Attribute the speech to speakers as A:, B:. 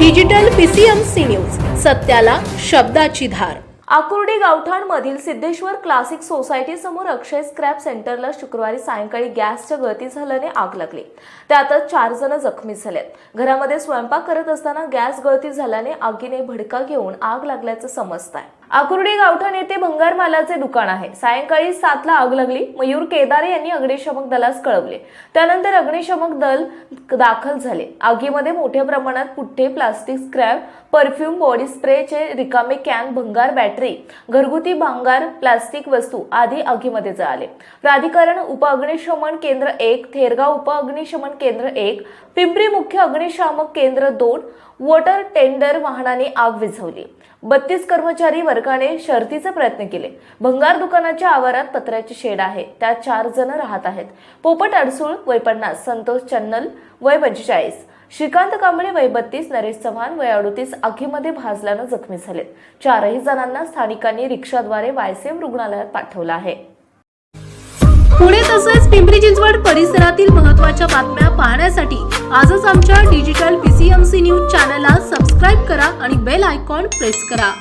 A: Digital PCMC news सत्याला शब्दाची धार.
B: आकुर्डी गावठाणमधील सिद्धेश्वर क्लासिक सोसायटी समोर अक्षय स्क्रॅप सेंटरला शुक्रवारी सायंकाळी गॅसच्या गळती झाल्याने आग लागली. त्यातच चार जण जखमी झालेत घरामध्ये स्वयंपाक करत असताना गॅस गळती झाल्याने आगीने भडका घेऊन आग लागल्याचं समजत आहे आकुर्डी गावठाण येथे भंगार मालाचे दुकान आहे. सायंकाळी सातला आग लागली. मयूर केदारे यांनी अग्निशमक दलास कळवले. त्यानंतर अग्निशमक दल दाखल झाले. आगीमध्ये मोठ्या प्रमाणात पुठ्ठे प्लास्टिक स्क्रॅप परफ्यूम बॉडी स्प्रेचे रिकामे कॅन भंगार बॅटरी घरगुती भांगार प्लास्टिक वस्तू आदी आगीमध्ये जळाले. प्राधिकरण उप अग्निशमन केंद्र एक थेरगाव उप अग्निशमन केंद्र एक पिंपरी मुख्य अग्निशामक केंद्र दोन वॉटर टेंडर वाहनाने आग विझवली. बत्तीस कर्मचारी वर्गाने शर्तीचे प्रयत्न केले. भंगार दुकानाच्या आवारात पत्र्याचे शेड आहे. त्यात चार जण राहत आहेत. पोपट अडसूळ वय पन्नास संतोष चन्नल वय पंचेचाळीस. श्रीकांत कांबळे वय बत्तीस नरेश चव्हाण वय अडतीस आगीमध्ये भाजल्यानं जखमी झालेत. चारही जणांना स्थानिकांनी रिक्षाद्वारे वायसेम रुग्णालयात पाठवलं आहे.
A: पुणे तसेच पिंपरी चिंचवड परिसरातील महत्त्वाच्या बातम्या पाहण्यासाठी आजच आमच्या डिजिटल पीसीएमसी न्यूज चॅनलला सबस्क्राईब करा आणि बेल आयकॉन प्रेस करा.